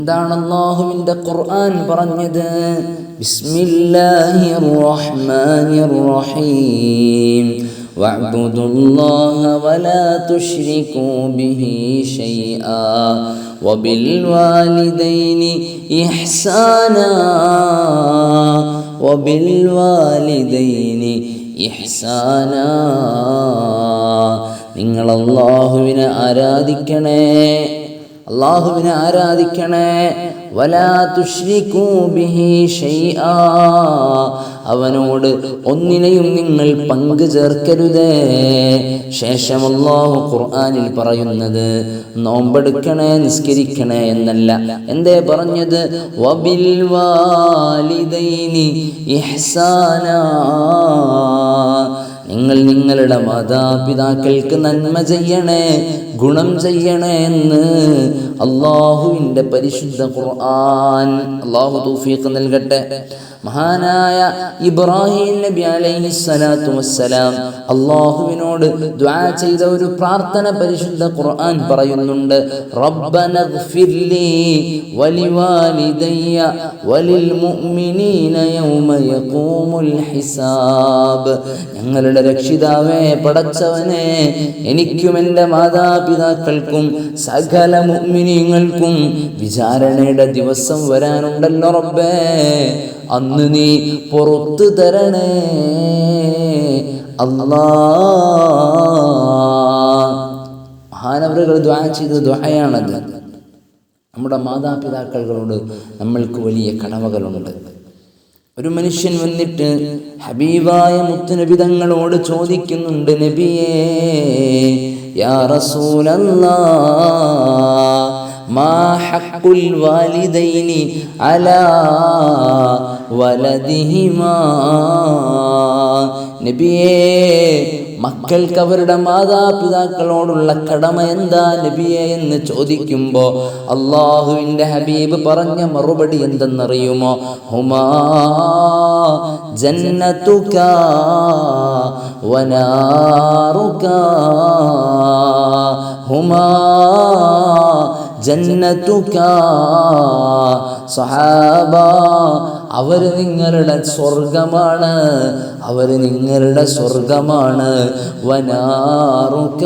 എന്താണ് അള്ളാഹുവിൻ്റെ ഖുർആൻ പറഞ്ഞത് ബിസ്മില്ലാഹിർ റഹ്മാനിർ റഹീം واعبدوا الله ولا تشركوا به شيئا وبالوالدين إحسانا وبالوالدين إحسانا നിങ്ങൾ അള്ളാഹുവിനെ ആരാധിക്കണേ അള്ളാഹുവിനെ ആരാധിക്കണേ. വലാ തുഷ്രിക്കൂ ബിഹി അവനോട് ഒന്നിനെയും നിങ്ങൾ പങ്കു ചേർക്കരുതേ. ശേഷം അള്ളാഹു ഖുർആാനിൽ പറയുന്നത് നോമ്പെടുക്കണേ നിസ്കരിക്കണേ എന്നല്ല. എന്തേ പറഞ്ഞത്? വബിൽ വാലിദൈനി ഇഹ്സാന. നിങ്ങൾ നിങ്ങളുടെ മാതാപിതാക്കൾക്ക് നന്മ ചെയ്യണേ. ഗുണം ചെയ്യണമെന്ന് അള്ളാഹുവിന്റെ പരിശുദ്ധ ഖുർആൻ. അള്ളാഹു തൗഫീഖ് നൽകട്ടെ. മഹാനായ ഇബ്രാഹിം നബി അലൈഹി സ്വലാത്തു വസ്സലാം അള്ളാഹുവിനോട് ദ്വാ ചെയ്ത ഒരു പ്രാർത്ഥന പരിശുദ്ധ ഖുർആൻ പറയുന്നുണ്ട്. മുഅ്മിനീന യൗമ യഖൂമുൽ ഹിസാബ്. ഞങ്ങളുടെ രക്ഷിതാവേ പടച്ചവനെ എനിക്കും എന്റെ മാതാപിതാക്കൾക്കും സകല മുഅ്മിനീങ്ങൾക്കും വിചാരണയുടെ ദിവസം വരാനുണ്ടല്ലോ റബ്ബേ. അന്ന് നീ പുറത്തു തരണേ. അള്ളാ മഹാനവറുകൾ ദ്വാ ചെയ്ത നമ്മുടെ മാതാപിതാക്കളോട് നമ്മൾക്ക് വലിയ കടമകളുണ്ട്. ഒരു മനുഷ്യൻ വന്നിട്ട് ഹബീബായ മുത്തുനബി തങ്ങളോട് ചോദിക്കുന്നുണ്ട് നബിയേ യാ റസൂലല്ലാ മാ ഹഖുൽ വാലിദൈനി അലാ വലദിഹിമാ നബിയേ മക്കൾക്ക് അവരുടെ മാതാപിതാക്കളോടുള്ള കടമ എന്താ നബിയെ എന്ന് ചോദിക്കുമ്പോൾ അള്ളാഹുവിന്റെ ഹബീബ് പറഞ്ഞ മറുപടി എന്തെന്നറിയുമോ? ഹുമാ വനാറുക. ഹുമാ ജന്നതുക സഹാബ അവർ നിങ്ങളുടെ സ്വർഗമാണ് അവർ നിങ്ങളുടെ സ്വർഗമാണ് വനാറുക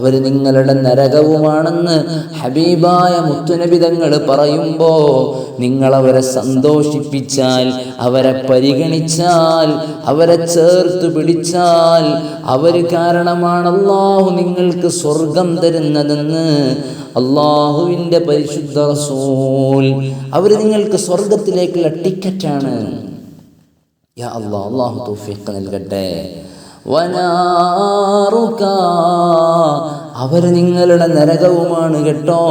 അവർ നിങ്ങളുടെ നരകവുമാണെന്ന് ഹബീബായ മുത്തുനബിതങ്ങൾ പറയുമ്പോൾ നിങ്ങളവരെ സന്തോഷിപ്പിച്ചാൽ അവരെ പരിഗണിച്ചാൽ അവരെ ചേർത്ത് പിടിച്ചാൽ അവർ കാരണമാണ് അള്ളാഹു നിങ്ങൾക്ക് സ്വർഗം തരുന്നതെന്ന് അള്ളാഹുവിന്റെ പരിശുദ്ധ റസൂൽ അവർ നിങ്ങൾക്ക് സ്വർഗത്തിലേക്കുള്ള ടിക്കറ്റാണ് യാ അള്ളാഹ് തൗഫീഖ് നൽകട്ടെ. വനാറുക. അവർ നിങ്ങളുടെ നരകവുമാണ് കേട്ടോ.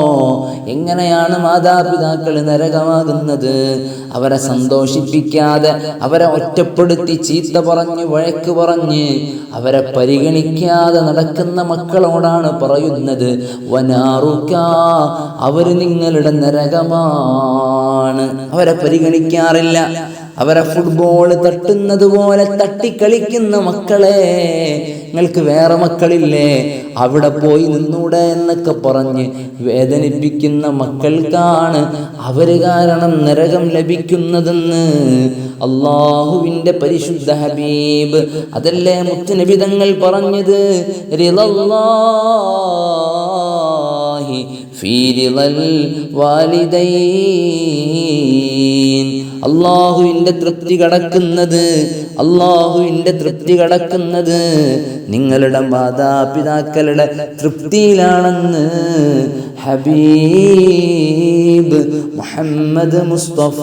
എങ്ങനെയാണ് മാതാപിതാക്കൾ നരകമാകുന്നത്? അവരെ സന്തോഷിപ്പിക്കാതെ അവരെ ഒറ്റപ്പെടുത്തി ചീത്ത പറഞ്ഞ് വഴക്ക് പറഞ്ഞ് അവരെ പരിഗണിക്കാതെ നടക്കുന്ന മക്കളോടാണ് പറയുന്നത്. വനാറുക അവർ നിങ്ങളുടെ നരകമാണ്. അവരെ പരിഗണിക്കാറില്ല. അവരെ ഫുട്ബോൾ തട്ടുന്നത് പോലെ തട്ടിക്കളിക്കുന്ന മക്കളെ നിങ്ങൾക്ക് വേറെ മക്കളില്ലേ? അവിടെ പോയി നിന്നൂടെ എന്നൊക്കെ പറഞ്ഞ് വേദനിപ്പിക്കുന്ന മക്കൾക്കാണ് അവർ കാരണം നരകം ലഭിക്കുന്നതെന്ന് അള്ളാഹുവിന്റെ പരിശുദ്ധ ഹബീബ് അതല്ലേ മുത്തനബിതങ്ങൾ പറഞ്ഞത്? ഫീരിളൽ വാലിദൈൻ. അള്ളാഹുവിന്റെ തൃപ്തി കടക്കുന്നത് അള്ളാഹുവിന്റെ തൃപ്തി കടക്കുന്നത് നിങ്ങളുടെ മാതാപിതാക്കളുടെ തൃപ്തിയിലാണെന്ന് ഹബീബ് മുഹമ്മദ് മുസ്തഫ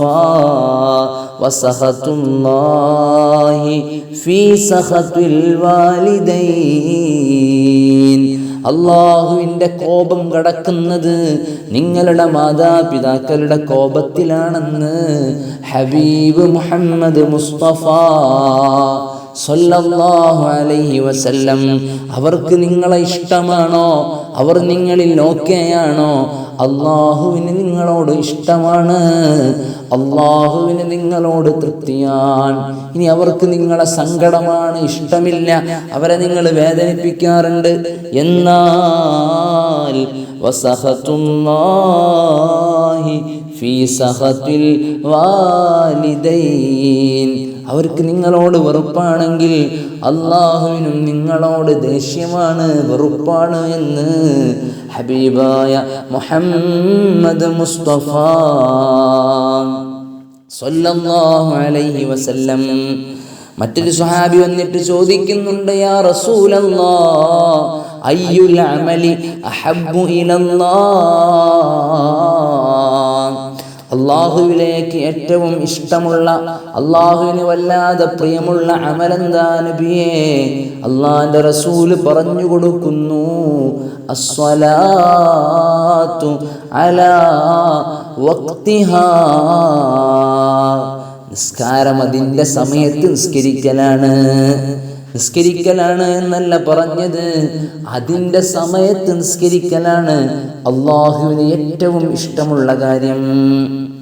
വസഹത്തുല്ലാഹി ഫീ സഹത്തുൽ വാലിദൈൻ അള്ളാഹുവിന്റെ കോപം കടക്കുന്നത് നിങ്ങളുടെ മാതാപിതാക്കളുടെ കോപത്തിലാണെന്ന് ഹബീബ് മുഹമ്മദ് മുസ്തഫ സ്വല്ലല്ലാഹു അലൈഹി വസല്ലം. അവർക്ക് നിങ്ങളെ ഇഷ്ടമാണോ? അവർ നിങ്ങളിൽ ഓക്കെയാണോ? അള്ളാഹുവിന് നിങ്ങളോട് ഇഷ്ടമാണ്. അള്ളാഹുവിന് നിങ്ങളോട് തൃപ്തിയാൻ ഇനി അവർക്ക് നിങ്ങളെ സങ്കടമാണ് ഇഷ്ടമില്ല. അവരെ നിങ്ങൾ വേദനിപ്പിക്കാറുണ്ട്. എന്നാൽ ഫീ സഹത്തിൽ വാലിദൈൻ. അവർക്ക് നിങ്ങളോട് വെറുപ്പാണെങ്കിൽ അള്ളാഹുവിനും നിങ്ങളോട് ദേഷ്യമാണ് വെറുപ്പാണ് എന്ന് ഹബീബായ മുഹമ്മദ് മുസ്തഫ അലൈഹി വസല്ലം. മറ്റൊരു സ്വഹാബി വന്നിട്ട് ചോദിക്കുന്നുണ്ട് യാ റസൂലല്ലാ അയ്യുൽ അമലി അഹബ്ബു ഇലല്ലാഹ് അള്ളാഹുവിലേക്ക് ഏറ്റവും ഇഷ്ടമുള്ള അള്ളാഹുവിന് വല്ലാതെ പ്രിയമുള്ള അമലെന്താ നബിയെ? അള്ളാന്റെ റസൂൽ പറഞ്ഞു കൊടുക്കുന്നു അസ്വലാത്തു അലാ നിസ്കാരം അതിന്റെ സമയത്ത് നിസ്കരിക്കലാണ്. നിസ്കരിക്കലാണ് എന്നല്ല പറഞ്ഞത്. അതിന്റെ സമയത്ത് നിസ്കരിക്കലാണ് അള്ളാഹുവിന് ഏറ്റവും ഇഷ്ടമുള്ള കാര്യം.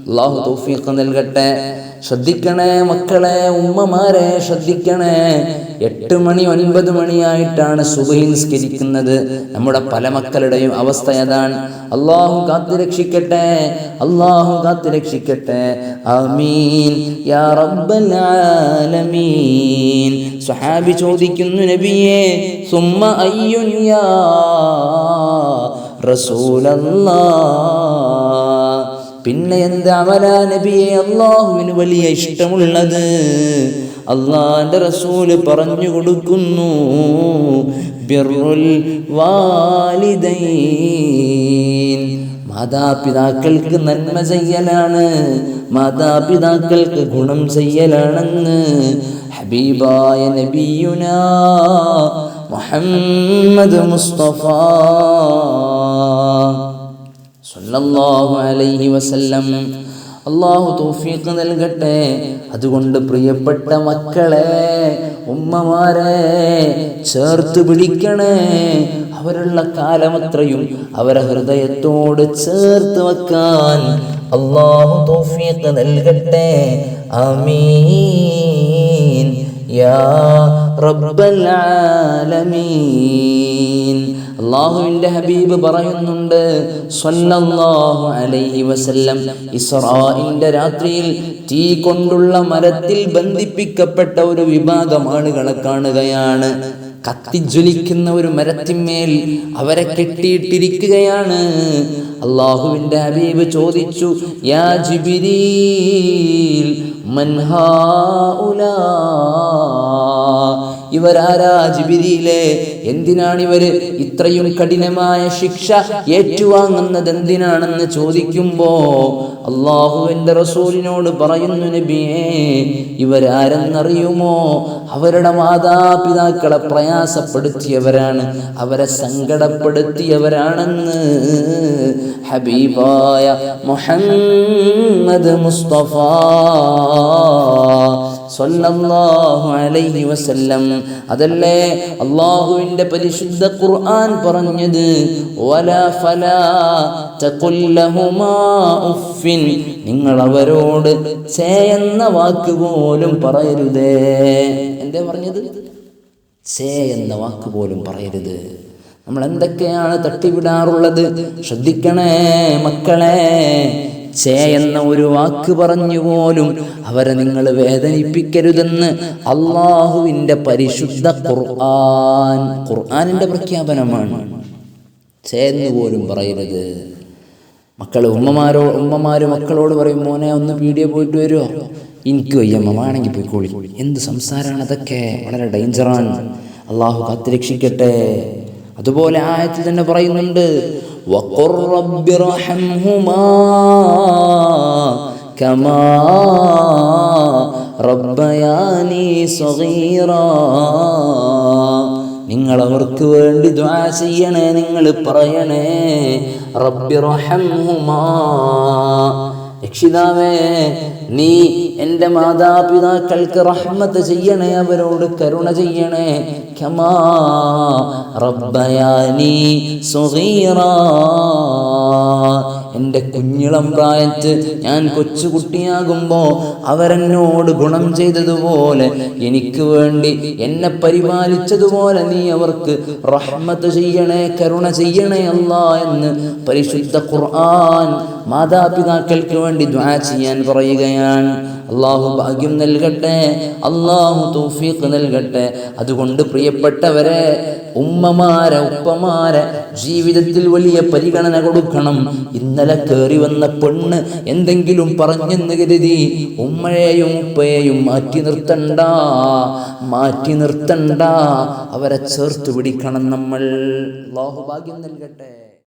അള്ളാഹു തോഫിയൊക്കെ നൽകട്ടെ. ശ്രദ്ധിക്കണേ മക്കളെ ഉമ്മമാരെ ശ്രദ്ധിക്കണേ. എട്ട് മണി ഒൻപത് മണിയായിട്ടാണ് സുബഹി നിസ്കരിക്കുന്നത്. നമ്മുടെ പല മക്കളുടെയും അവസ്ഥ ഏതാണ്? അള്ളാഹു കാത്തു രക്ഷിക്കട്ടെ അള്ളാഹു കാത്തു രക്ഷിക്കട്ടെ. ആമീൻ. യാ ആലമീൻ. ചോദിക്കുന്നു നബിയെ സുമ്മ അയ്യുൻ റസൂലല്ലാ. പിന്നെ എന്ത് അമല നബിയെ അള്ളാഹുവിന് വലിയ ഇഷ്ടമുള്ളത്? അള്ളാന്റെ റസൂൽ പറഞ്ഞു കൊടുക്കുന്നു ബിർറുൽ വാലിദൈൻ. മാതാപിതാക്കൾക്ക് നന്മ ചെയ്യലാണ് മാതാപിതാക്കൾക്ക് ഗുണം ചെയ്യലാണെന്ന് ഹബീബായ നബിയുന മുഹമ്മദ് മുസ്തഫ. സല്ലല്ലാഹു അലൈഹി വസല്ലം. അള്ളാഹു തൗഫീഖ് നൽകട്ടെ. അതുകൊണ്ട് പ്രിയപ്പെട്ട മക്കളെ ഉമ്മമാരെ ചേർത്ത് പിടിക്കണേ. അവരുള്ള കാലമത്രയും അവരെ ഹൃദയത്തോട് ചേർത്ത് വെക്കാൻ അള്ളാഹു തൗഫീഖ് നൽകട്ടെ. ആമീൻ. യാ റബ്ബൽ ആലമീൻ. അള്ളാഹുവിന്റെ ഹബീബ് പറയുന്നുണ്ട് സ്വല്ലല്ലാഹു അലൈഹി വസല്ലം രാത്രിയിൽ തീ കൊണ്ടുള്ള മരത്തിൽ ബന്ധിപ്പിക്കപ്പെട്ട ഒരു വിഭാഗം ആളുകളെ കാണുകയാണ് കത്തിജ്വലിക്കുന്ന ഒരു മരത്തിന്മേൽ അവരെ കെട്ടിയിട്ടിരിക്കുകയാണ്. അള്ളാഹുവിന്റെ ഹബീബ് ചോദിച്ചു യാ ജിബിരീൽ മൻ ഹാഉലാ ഇവരാരാ ജിബിരിയിലെ? എന്തിനാണ് ഇവർ ഇത്രയും കഠിനമായ ശിക്ഷ ഏറ്റുവാങ്ങുന്നത് എന്തിനാണെന്ന് ചോദിക്കുമ്പോ അള്ളാഹുവിന്റെ റസൂലിനോട് പറയുന്നു നബിയേ ഇവരാരെന്നറിയുമോ? അവരുടെ മാതാപിതാക്കളെ പ്രയാസപ്പെടുത്തിയവരാണ് അവരെ സങ്കടപ്പെടുത്തിയവരാണെന്ന്. ഹബീബായ മുഹമ്മദ് മുസ്തഫ സ്വല്ലല്ലാഹു അലൈഹി വസല്ലം. അതല്ലേ? അള്ളാഹുവിന്റെ പരിശുദ്ധ ഖുർആൻ പറഞ്ഞത് നിങ്ങൾ അവരോട് ചേ എന്ന വാക്ക് പോലും പറയരുതേ. എന്തേ പറഞ്ഞത്? ചേ എന്ന വാക്ക് പോലും പറയരുത്. നമ്മൾ എന്തൊക്കെയാണ് തട്ടിവിടാറുള്ളത്? ശ്രദ്ധിക്കണേ മക്കളെ. ചേ എന്ന ഒരു വാക്ക് പറഞ്ഞു പോലും അവരെ നിങ്ങൾ വേദനിപ്പിക്കരുതെന്ന് അള്ളാഹുവിന്റെ പരിശുദ്ധ ഖുർആൻ ഖുർആാനിന്റെ പ്രഖ്യാപനമാണ്. ചേ എന്ന് പോലും പറയരുത്. മക്കൾ ഉമ്മമാരോ ഉമ്മമാര് മക്കളോട് പറയും മോനെ ഒന്ന് പീടിയ പോയിട്ട് വരുമോ എനിക്ക് വയ്യമ്മ വേണമെങ്കിൽ പോയിക്കോളി. എന്ത് സംസാരമാണ് അതൊക്കെ? വളരെ ഡേഞ്ചറാണ്. അള്ളാഹു കാത്തുരക്ഷിക്കട്ടെ. അതുപോലെ ആയത്തിൽ തന്നെ പറയുന്നുണ്ട് നിങ്ങൾ അവർക്ക് വേണ്ടി ദ്വാ ചെയ്യണേ നിങ്ങൾ പറയണേ റബ്ബിറഹംഹുമാ രക്ഷിതാവേ നീ എന്റെ മാതാപിതാക്കൾക്ക് റഹ്മത്ത് ചെയ്യണേ അവരോട് കരുണ ചെയ്യണേ. ക്ഷമാ റബ്ബയാനി എന്റെ കുഞ്ഞിളം പ്രായത്ത് ഞാൻ കൊച്ചുകുട്ടിയാകുമ്പോൾ അവരെന്നോട് ഗുണം ചെയ്തതുപോലെ എനിക്ക് വേണ്ടി എന്നെ പരിപാലിച്ചതുപോലെ നീ അവർക്ക് റഹ്മത്ത് ചെയ്യണേ കരുണ ചെയ്യണേ അല്ല എന്ന് പരിശുദ്ധ ഖുർആൻ മാതാപിതാക്കൾക്ക് വേണ്ടി ദ്വാ ചെയ്യാൻ പറയുകയാണ്. അള്ളാഹു ഭാഗ്യം നൽകട്ടെ അള്ളാഹു തൗഫീഖ് നൽകട്ടെ. അതുകൊണ്ട് പ്രിയപ്പെട്ടവരെ ഉമ്മമാരെ ഉപ്പമാരെ ജീവിതത്തിൽ വലിയ പരിഗണന കൊടുക്കണം. ഇന്നലെ കയറി വന്ന പെണ്ണ് എന്തെങ്കിലും പറഞ്ഞെന്ന് കരുതി ഉമ്മയെയും ഉപ്പയെയും മാറ്റി നിർത്തണ്ട മാറ്റി നിർത്തണ്ട അവരെ ചേർത്ത് പിടിക്കണം നമ്മൾ. അള്ളാഹു ഭാഗ്യം നൽകട്ടെ.